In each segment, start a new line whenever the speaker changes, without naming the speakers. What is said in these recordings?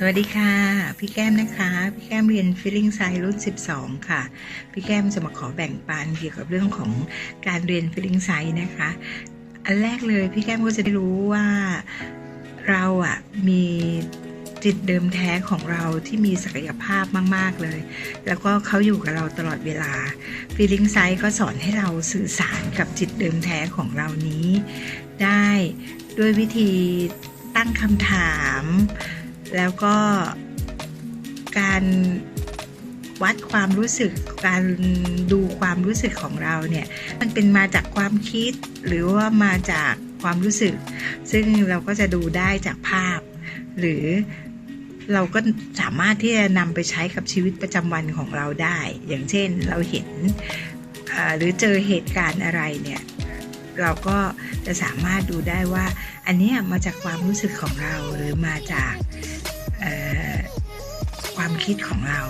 สวัสดีค่ะ พี่แก้มนะคะ พี่แก้มเรียน Feeling Science รุ่น 12 ค่ะ พี่แก้มจะมาขอแบ่งปันเกี่ยวกับเรื่องของการเรียน Feeling Science นะคะ อันแรกเลยพี่แก้มก็จะได้รู้ว่าเราอะมีจิตเดิมแท้ของเราที่มีศักยภาพมาก ๆ เลย แล้วก็เขาอยู่กับเราตลอดเวลา Feeling Science ก็สอนให้เราสื่อสารกับจิตเดิมแท้ของเรานี้ ได้ด้วยวิธีตั้งคำถาม แล้วก็การวัดความรู้สึกการดูความรู้สึกของเราเนี่ย มันเป็นมาจากความคิดหรือว่ามาจากความรู้สึก ซึ่งเราก็จะดูได้จากภาพ หรือเราก็สามารถที่จะนำไปใช้กับชีวิตประจำวันของเราได้ อย่างเช่นเราเห็นหรือเจอเหตุการณ์อะไรเนี่ยเราก็จะสามารถดูได้ว่า อันนี้มาจากความรู้สึกของเราหรือมาจาก ความคิดของเรา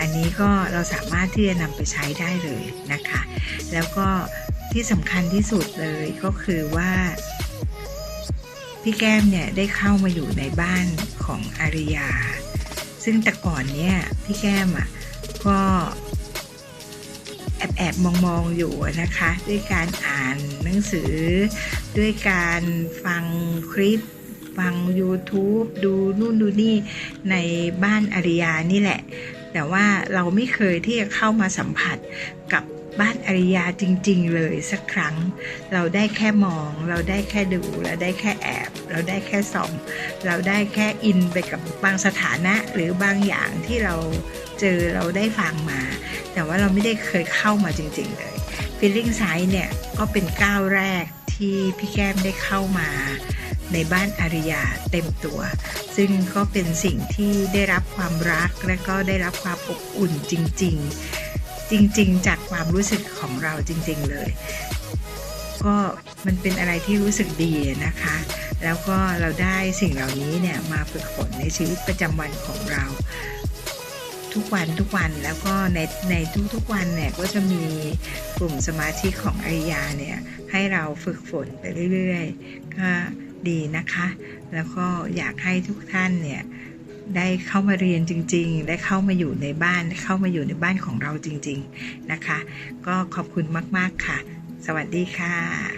อันนี้ก็เราสามารถที่จะนำไปใช้ได้เลยนะคะ แล้วก็ที่สำคัญที่สุดเลยก็คือว่าพี่แก้มเนี่ยได้เข้ามาอยู่ในบ้านของอาริยา ซึ่งแต่ก่อนเนี่ยพี่แก้มอะก็แอบแอบมองมองอยู่นะคะ ด้วยการอ่านหนังสือ ด้วยการฟังคลิป ฟัง YouTube ดูนู่นดูนี่ในบ้านอาริยานี่แหละ แต่ว่าเราไม่เคยที่จะเข้ามาสัมผัสกับบ้านอาริยาจริง ๆ เลยสักครั้ง เราได้แค่มอง เราได้แค่ดู เราได้แค่แอบ เราได้แค่ส่อง เราได้แค่อินไปกับบางสถานะหรือบางอย่างที่เราเจอเราได้ฟังมา แต่ว่าเราไม่ได้เคยเข้ามาจริง ๆ เลย Feeling Sight เนี่ย ก็เป็นก้าวแรกที่พี่แก้มได้เข้ามาในบ้านอาริยาเต็มตัว ซึ่งก็เป็นสิ่งที่ได้รับความรักและก็ได้รับความอบอุ่นจริง ๆ จริง ๆ จากความรู้สึกของเราจริง ๆ เลย ก็มันเป็นอะไรที่รู้สึกดีนะคะ แล้วก็เราได้สิ่งเหล่านี้เนี่ยมาฝึกฝนในชีวิตประจำวันของเรา ทุกวันทุกวันแล้วก็ในในทุกๆวันเนี่ยก็จะมีกลุ่มสมาชิกของอาริยาเนี่ยให้เราฝึกฝนไปเรื่อยๆ ก็ดีนะคะ แล้วก็อยากให้ทุกท่านเนี่ยได้เข้ามาเรียนจริง ๆ ได้เข้ามาอยู่ในบ้านเข้ามาอยู่ในบ้านของเราจริง ๆนะคะ ก็ขอบคุณมาก ๆ ค่ะ สวัสดีค่ะ